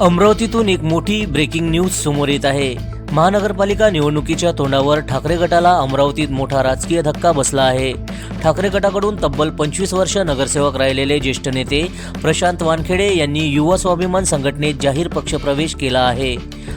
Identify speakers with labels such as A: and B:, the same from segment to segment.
A: अमरावतीतून एक मोठी breaking news समोर येत आहे. महानगरपालिका निवडणुकीच्या तोंडावर ठाकरे गटाला अमरावतीत मोठा राजकीय धक्का बसला आहे. ठाकरे गटाकडून तब्बल पंचवीस वर्ष नगरसेवक राहिलेले ज्येष्ठ नेते प्रशांत वानखेडे यांनी युवा स्वाभिमान संघटनेत जाहीर पक्षप्रवेश केला आहे.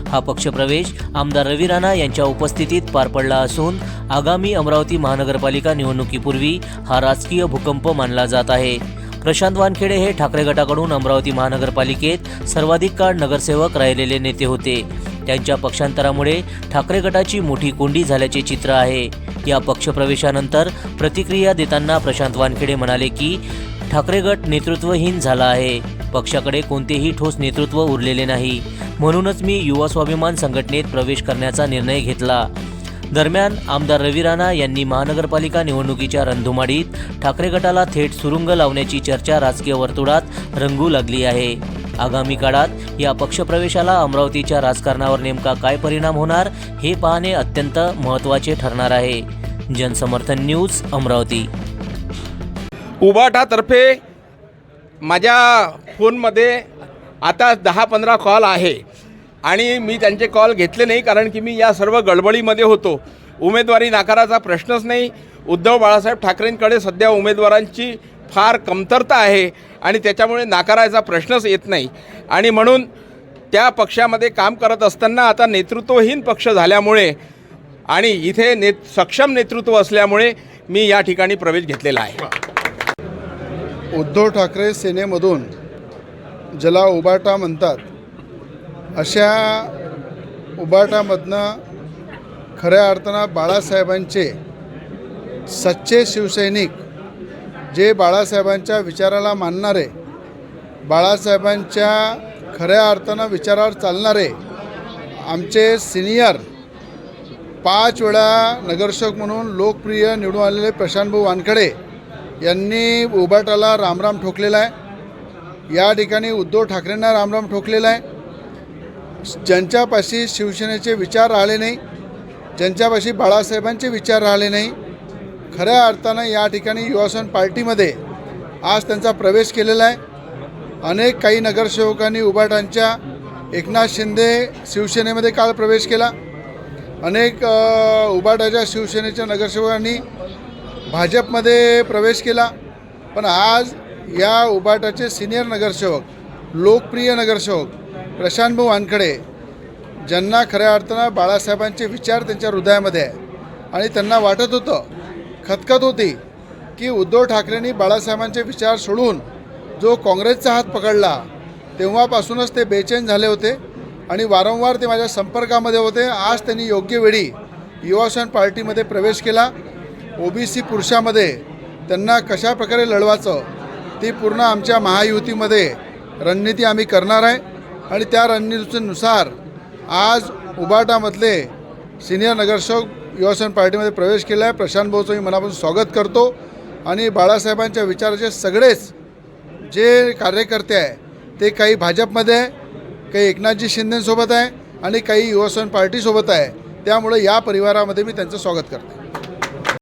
A: हा पक्षप्रवेश आमदार रवी राणा यांच्या उपस्थितीत पार पडला असून आगामी अमरावती महानगरपालिका निवडणुकीपूर्वी हा राजकीय भूकंप मानला जात आहे. प्रशांत वानखेडे हे ठाकरे गटाकडून अमरावती महानगरपालिकेत सर्वाधिक काळ नगरसेवक राहिलेले नेते होते. त्यांच्या पक्षांतरामुळे ठाकरे गटाची मोठी कोंडी झाल्याचे चित्र आहे. या पक्षप्रवेशानंतर प्रतिक्रिया देताना प्रशांत वानखेडे म्हणाले की ठाकरे गट नेतृत्वहीन झाला आहे. पक्षाकडे कोणतेही ठोस नेतृत्व उरलेले नाही. म्हणूनच मी युवा स्वाभिमान संघटनेत प्रवेश करण्याचा निर्णय घेतला. दरम्यान आमदार रवी राणा यांनी महानगरपालिका निवडणुकीच्या रणधुमाडीत ठाकरे गटाला थेट सुरुंग लावण्याची चर्चा राजकीय वर्तुळात रंगू लागली आहे. आगामी काळात या पक्षप्रवेशाला अमरावतीच्या राजकारणावर नेमका काय परिणाम होणार हे पाहणे अत्यंत महत्त्वाचे ठरणार आहे. जनसमर्थन न्यूज अमरावती.
B: उबाटातर्फे माझ्या फोनमध्ये आता दहा पंधरा कॉल आहे. आणि मी त्यांचे कॉल घेतले नाही कारण की मी या सर्व गडबडीमध्ये होतो. उमेदवारी नाकाराचा प्रश्नच नाही. उद्धव बाळासाहेब ठाकरेंकडे सध्या उमेदवारांची फार कमतरता आहे आणि त्याच्यामुळे नाकारायचा प्रश्नच येत नाही. आणि म्हणून त्या पक्षामध्ये काम करत असताना आता नेतृत्वहीन पक्ष झाल्यामुळे आणि इथे ने सक्षम नेतृत्व असल्यामुळे मी या ठिकाणी प्रवेश घेतलेला आहे.
C: उद्धव ठाकरे सेनेमधून ज्याला उबाटा म्हणतात. अशा उबाटामधनं खऱ्या अर्थानं बाळासाहेबांचे सच्चे शिवसैनिक जे बाळासाहेबांच्या विचाराला मानणारे बाळासाहेबांच्या खऱ्या अर्थानं विचारावर चालणारे आमचे सिनियर पाच वेळा नगरसेवक म्हणून लोकप्रिय निवडून आलेले प्रशांतभाऊ वानखडे यांनी उबाटाला रामराम ठोकलेला आहे. या ठिकाणी उद्धव ठाकरेंना रामराम ठोकलेला आहे. ज्यांच्यापाशी शिवसेनेचे विचार राहिले नाही ज्यांच्यापाशी बाळासाहेबांचे विचार राहिले नाही खऱ्या अर्थानं या ठिकाणी युवासन पार्टीमध्ये आज त्यांचा प्रवेश केलेला आहे. अनेक काही नगरसेवकांनी उबाटांच्या एकनाथ शिंदे शिवसेनेमध्ये काल प्रवेश केला. अनेक उबाटाच्या शिवसेनेच्या नगरसेवकांनी भाजपमध्ये प्रवेश केला. पण आज या उबाटाचे सिनियर नगरसेवक लोकप्रिय नगरसेवक प्रशांतभाऊ वानखडे ज्यांना खऱ्या अर्थानं बाळासाहेबांचे विचार त्यांच्या हृदयामध्ये आहे आणि त्यांना वाटत होतं खतखत होती की उद्धव ठाकरेंनी बाळासाहेबांचे विचार सोडून जो काँग्रेसचा हात पकडला तेव्हापासूनच ते बेचैन झाले होते आणि वारंवार ते माझ्या संपर्कामध्ये होते. आज त्यांनी योग्य वेळी युवासन पार्टीमध्ये प्रवेश केला. ओबीसी पुरुषामध्ये त्यांना कशा प्रकारे लढवायचं ती पूर्ण आमच्या महायुतीमध्ये रणनीती आम्ही करणार आहे. आणि त्या रणनीतीनुसार आज उबाटामधले सिनियर नगरसेवक युवासन पार्टीमध्ये प्रवेश केला आहे. प्रशांत भाऊचं मी मनापासून स्वागत करतो. आणि बाळासाहेबांच्या विचाराचे सगळेच जे कार्यकर्ते आहे ते काही भाजपमध्ये आहे काही एकनाथजी शिंदेसोबत आहे आणि काही युवासन पार्टीसोबत आहे. त्यामुळे या परिवारामध्ये मी त्यांचं स्वागत करते